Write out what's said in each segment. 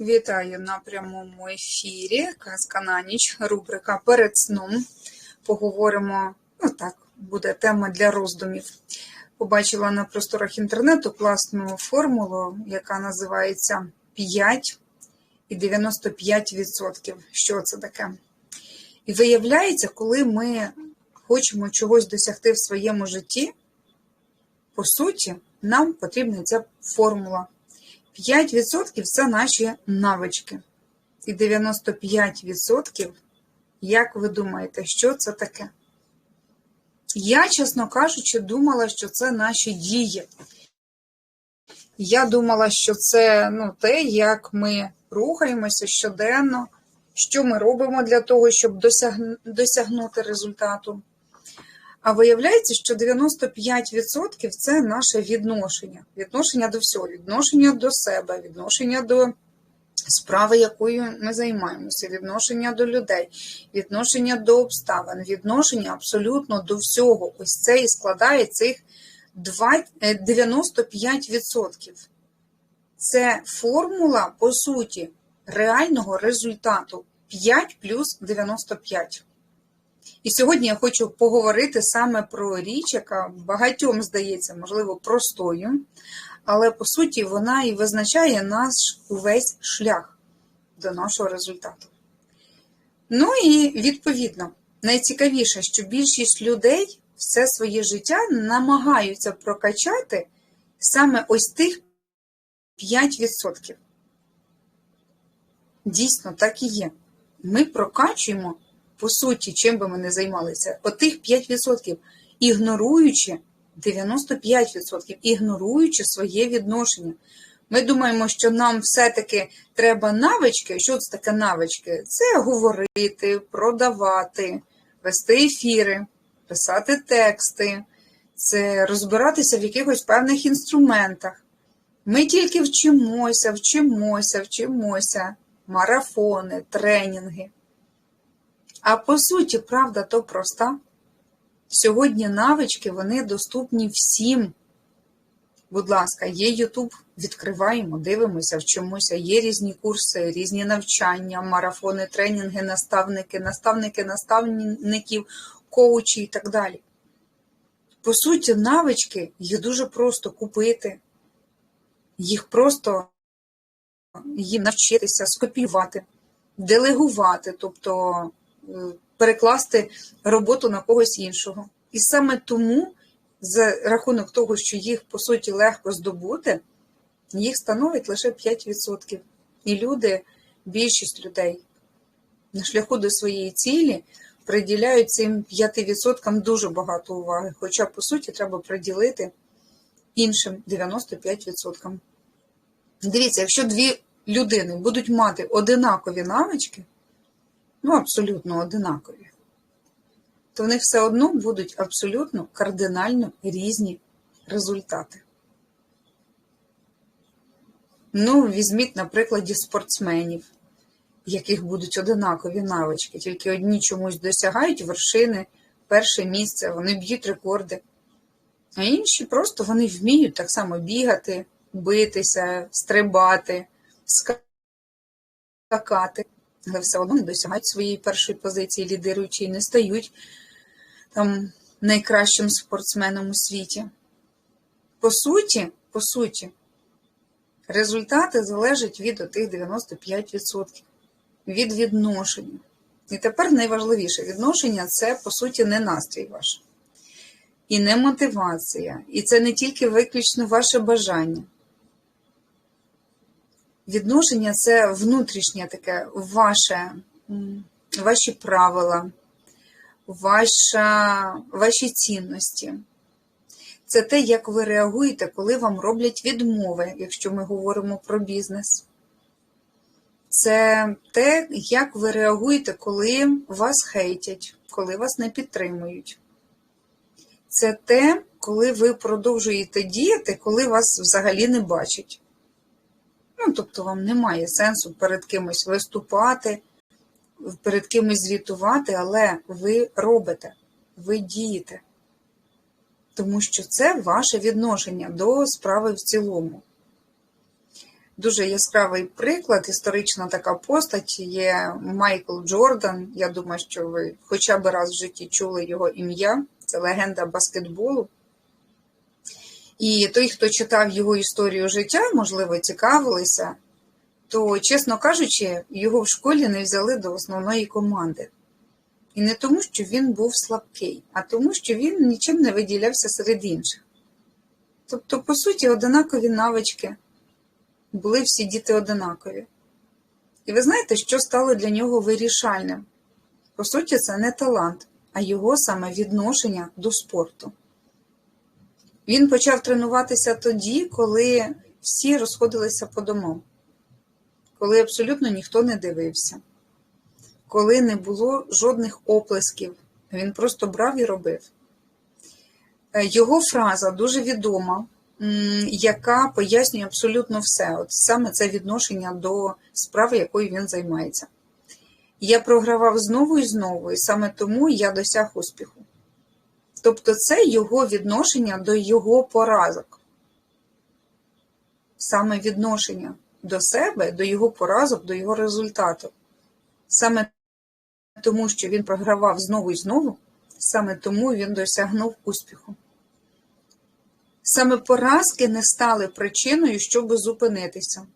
Вітаю на прямому ефірі. Казка на ніч, рубрика перед сном. Поговоримо, ну так, буде тема для роздумів. Побачила на просторах інтернету класну формулу, яка називається 5 і 95%. Що це таке? І виявляється, коли ми хочемо чогось досягти в своєму житті, по суті, нам потрібна ця формула. 5% це наші навички. І 95%, як ви думаєте, що це таке? Я, чесно кажучи, думала, що це наші дії. Я думала, що це ну, те, як ми рухаємося щоденно, що ми робимо для того, щоб досягнути результату. А виявляється, що 95% це наше відношення. Відношення до всього, відношення до себе, відношення до справи, якою ми займаємося, відношення до людей, відношення до обставин, відношення абсолютно до всього. Ось це і складає цих 95%. Це формула, по суті, реального результату 5 плюс 95. І сьогодні я хочу поговорити саме про річ, яка багатьом здається, можливо, простою, але по суті вона і визначає наш увесь шлях до нашого результату. Ну і відповідно, найцікавіше, що більшість людей все своє життя намагаються прокачати саме ось тих 5%. Дійсно, так і є. Ми прокачуємо по суті, чим би ми не займалися, отих 5%, ігноруючи 95%, ігноруючи своє відношення. Ми думаємо, що нам все-таки треба навички. Що це таке навички? Це говорити, продавати, вести ефіри, писати тексти, це розбиратися в якихось певних інструментах. Ми тільки вчимося, вчимося, вчимося, марафони, тренінги. А по суті, правда то проста. Сьогодні навички вони доступні всім. Будь ласка, є YouTube, відкриваємо, дивимося, вчимося, є різні курси, різні навчання, марафони, тренінги, наставники, наставники, наставників, коучі і так далі. По суті, навички їх дуже просто купити, їх просто їм навчитися, скопіювати, делегувати. тобто перекласти роботу на когось іншого. І саме тому, за рахунок того, що їх по суті легко здобути, їх становить лише 5%. І люди, більшість людей на шляху до своєї цілі приділяють цим 5% дуже багато уваги. Хоча, по суті, треба приділити іншим 95%. Дивіться, якщо дві людини будуть мати одинакові навички, ну, абсолютно одинакові, то в них все одно будуть абсолютно кардинально різні результати. Ну, візьміть, на прикладі спортсменів, яких будуть одинакові навички, тільки одні чомусь досягають вершини, перше місце, вони б'ють рекорди, а інші просто вони вміють так само бігати, битися, стрибати, скакати але все одно не досягають своєї першої позиції, лідируючи і не стають там найкращим спортсменом у світі. По суті, по суті, результати залежать від отих 95%, від відношення. І тепер найважливіше відношення це, по суті, не настрій ваш. І не мотивація. І це не тільки виключно ваше бажання. Відношення це внутрішнє таке ваше, ваші правила, ваша, ваші цінності. Це те, як ви реагуєте, коли вам роблять відмови, якщо ми говоримо про бізнес. Це те, як ви реагуєте, коли вас хейтять, коли вас не підтримують. Це те, коли ви продовжуєте діяти, коли вас взагалі не бачать. Ну, тобто вам немає сенсу перед кимось виступати, перед кимось звітувати, але ви робите, ви дієте. Тому що це ваше відношення до справи в цілому. Дуже яскравий приклад, історична така постать є Майкл Джордан. Я думаю, що ви хоча б раз в житті чули його ім'я. Це легенда баскетболу. І той, хто читав його історію життя, можливо, цікавилися, то, чесно кажучи, його в школі не взяли до основної команди. І не тому, що він був слабкий, а тому, що він нічим не виділявся серед інших. Тобто, по суті, одинакові навички були всі діти одинакові. І ви знаєте, що стало для нього вирішальним? По суті, це не талант, а його саме відношення до спорту. Він почав тренуватися тоді, коли всі розходилися по домам, коли абсолютно ніхто не дивився, коли не було жодних оплесків. Він просто брав і робив. Е, Його фраза дуже відома, яка пояснює абсолютно все. От саме це відношення до справи, якою він займається. Я програвав знову і знову, і саме тому я досяг успіху. Тобто це його відношення до його поразок. Саме відношення до себе, до його поразок, до його результату. Саме тому, що він програвав знову і знову, саме тому він досягнув успіху. Саме поразки не стали причиною, щоб зупинитися.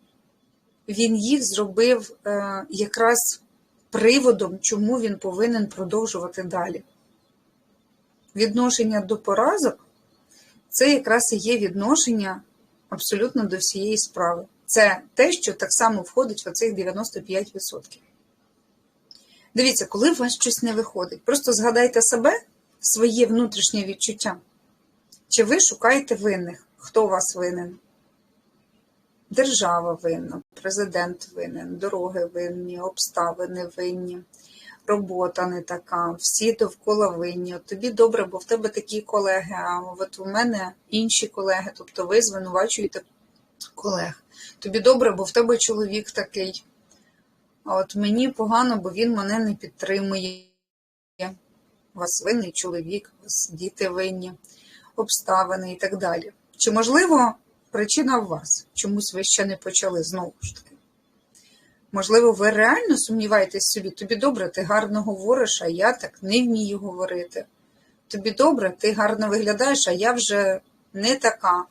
Він їх зробив е, якраз приводом, чому він повинен продовжувати далі. Відношення до поразок це якраз і є відношення абсолютно до всієї справи. Це те, що так само входить в оцих 95%. Дивіться, коли у вас щось не виходить, просто згадайте себе, своє внутрішнє відчуття. Чи ви шукаєте винних? Хто у вас винен? Держава винна, президент винен, дороги винні, обставини винні, робота не така, всі довкола винні. От тобі добре, бо в тебе такі колеги, а от у мене інші колеги, тобто ви звинувачуєте колег. Тобі добре, бо в тебе чоловік такий. А от мені погано, бо він мене не підтримує. У вас винний чоловік, у вас діти винні, обставини і так далі. Чи можливо причина в вас? Чомусь ви ще не почали знову ж таки? Можливо, ви реально сумніваєтесь собі, тобі добре, ти гарно говориш, а я так не вмію говорити. Тобі добре, ти гарно виглядаєш, а я вже не така.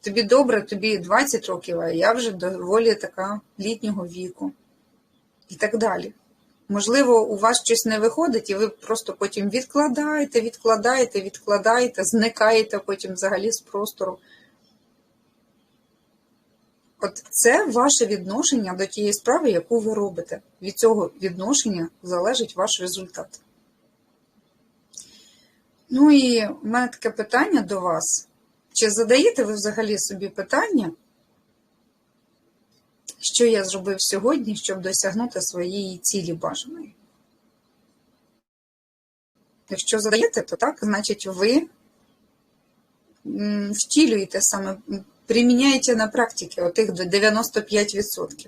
Тобі добре, тобі 20 років, а я вже доволі така літнього віку. І так далі. Можливо, у вас щось не виходить, і ви просто потім відкладаєте, відкладаєте, відкладаєте, зникаєте потім взагалі з простору. От це ваше відношення до тієї справи, яку ви робите. Від цього відношення залежить ваш результат. Ну і в мене таке питання до вас. Чи задаєте ви взагалі собі питання, що я зробив сьогодні, щоб досягнути своєї цілі бажаної? Якщо задаєте, то так, значить, ви втілюєте саме, приміняєте на практиці отих 95%.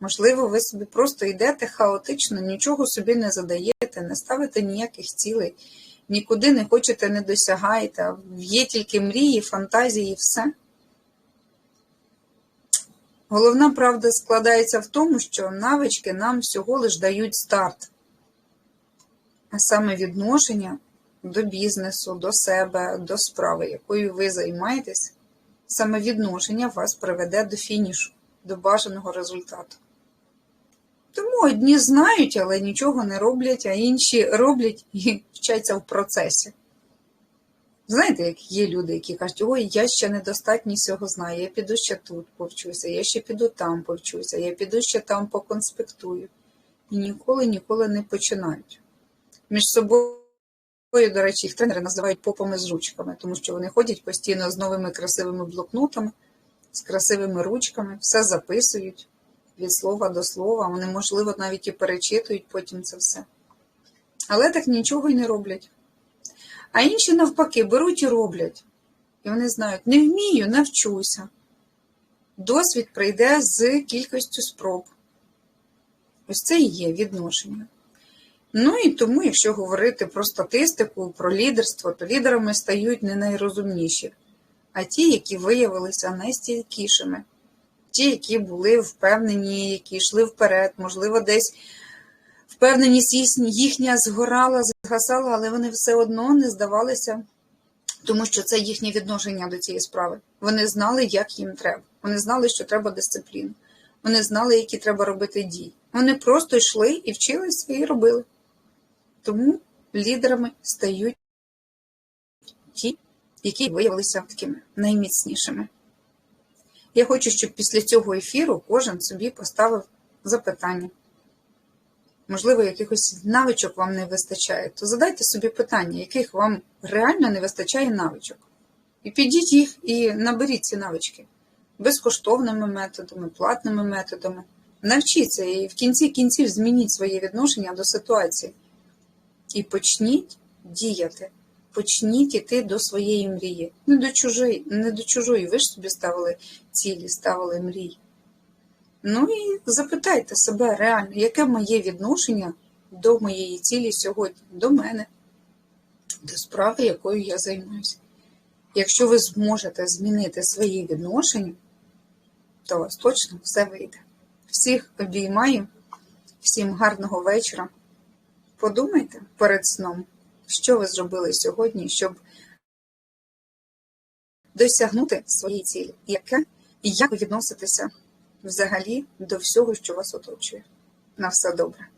Можливо, ви собі просто йдете хаотично, нічого собі не задаєте, не ставите ніяких цілей, нікуди не хочете, не досягаєте, є тільки мрії, фантазії і все. Головна правда складається в тому, що навички нам всього лиш дають старт, а саме відношення до бізнесу, до себе, до справи, якою ви займаєтесь, саме відношення вас приведе до фінішу, до бажаного результату. Тому одні знають, але нічого не роблять, а інші роблять і вчаться в процесі. Знаєте, як є люди, які кажуть, ой, я ще недостатньо цього знаю, я піду ще тут повчуся, я ще піду там повчуся, я піду ще там поконспектую. І ніколи, ніколи не починають. Між собою, до речі, їх тренери називають попами з ручками, тому що вони ходять постійно з новими красивими блокнотами, з красивими ручками, все записують від слова до слова, вони, можливо, навіть і перечитують потім це все. Але так нічого й не роблять. А інші, навпаки, беруть і роблять. І вони знають, не вмію, навчуся. Досвід прийде з кількістю спроб. Ось це і є відношення. Ну і тому, якщо говорити про статистику, про лідерство, то лідерами стають не найрозумніші, а ті, які виявилися найстійкішими, ті, які були впевнені, які йшли вперед, можливо, десь впевненість їхня- згорала, згасала, але вони все одно не здавалися, тому що це їхнє відношення до цієї справи. Вони знали, як їм треба. Вони знали, що треба дисципліна. Вони знали, які треба робити дії. Вони просто йшли і вчилися і робили. Тому лідерами стають ті, які виявилися такими найміцнішими. Я хочу, щоб після цього ефіру кожен собі поставив запитання. Можливо, якихось навичок вам не вистачає, то задайте собі питання, яких вам реально не вистачає навичок. І підіть їх і наберіть ці навички безкоштовними методами, платними методами. Навчіться і в кінці кінців змініть своє відношення до ситуації. І почніть діяти. Почніть іти до своєї мрії. Не до чужої, не до чужої. Ви ж собі ставили цілі, ставили мрії. Ну і запитайте себе реально, яке моє відношення до моєї цілі сьогодні, до мене, до справи, якою я займаюся. Якщо ви зможете змінити свої відношення, то у вас точно все вийде. Всіх обіймаю, всім гарного вечора. Подумайте перед сном, що ви зробили сьогодні, щоб досягнути своєї цілі, яке і як ви відноситеся взагалі до всього, що вас оточує. На все добре.